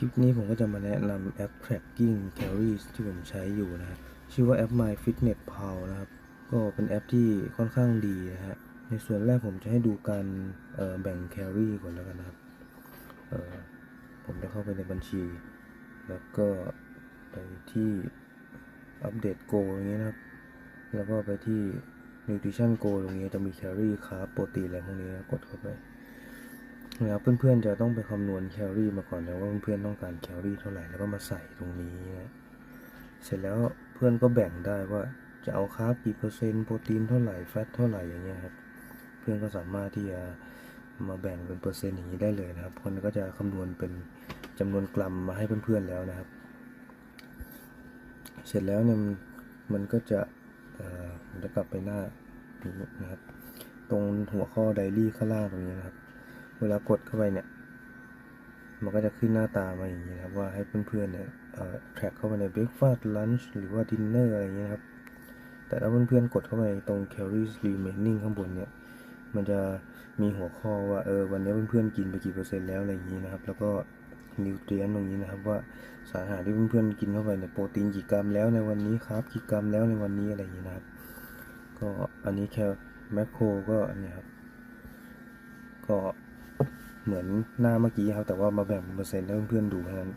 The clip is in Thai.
คลิปนี้ผมก็จะมาแนะนำแอป tracking calories ที่ผมใช้อยู่นะฮะชื่อว่าแอป My Fitness Pal นะครับ ก็เป็นแอปที่ค่อนข้างดีนะฮะ ในส่วนแรกผมจะให้ดูการแบ่งแคลอรี่ก่อนแล้วกันนะครับ ผมจะเข้าไปในบัญชี แล้วก็ไปที่อัปเดตโกอย่างเงี้ยนะครับ แล้วก็ไปที่ nutrition go ตรงนี้จะมีแคลอรี่คาร์บโปรตีนอะไรพวกนี้นะกดเข้าไป แล้วเพื่อนๆจะต้องไปคำนวณแคลอรี่มาก่อนนะว่าเพื่อนๆต้องการแคลอรี่เท่าไหร่แล้วก็มาใส่ตรงนี้นะเสร็จแล้วเพื่อนก็แบ่งได้ว่าจะเอาคาร์บกี่เปอร์เซ็นต์โปรตีนเท่าไหร่แฟตเท่าไหร่อย่างเงี้ยครับเพื่อนก็สามารถที่จะมาแบ่งเป็นเปอร์เซ็นต์อย่างนี้ได้เลยนะครับคนก็จะคำนวณเป็นจำนวนกรัมมาให้เพื่อนๆแล้วนะครับ เสร็จแล้วเนี่ยมันก็จะมันจะกลับไปหน้านี้นะครับ ตรงหัวข้อไดรี่ข้างล่างตรงนี้นะครับ เวลากดเข้าไปเนี่ย มันก็จะขึ้นหน้าตามาอย่างนี้นะครับว่าให้เพื่อนๆเนี่ยเอ่อ track เข้าไปใน breakfast lunch หรือว่า dinner อะไรอย่างเงี้ยครับ แต่ถ้าเพื่อนๆกดเข้าไปตรง calories remaining ข้างบนเนี่ย มันจะมีหัวข้อว่าเออวันนี้เพื่อนๆกินไปกี่เปอร์เซ็นต์แล้วอะไรอย่างนี้นะครับ แล้วก็นิวเทรียนตรงนี้นะครับว่าสารอาหารที่เพื่อนๆกินเข้าไปเนี่ยโปรตีนกี่กรัมแล้วในวันนี้ครับกี่กรัมแล้วในวันนี้อะไรอย่างนี้นะครับ ก็อันนี้แคลแมคโครก็อันนี้ครับก็ เหมือนหน้าเมื่อกี้ครับ แต่ว่ามาแบ่งเป็นเปอร์เซ็นต์ให้เพื่อนๆดูเท่านั้น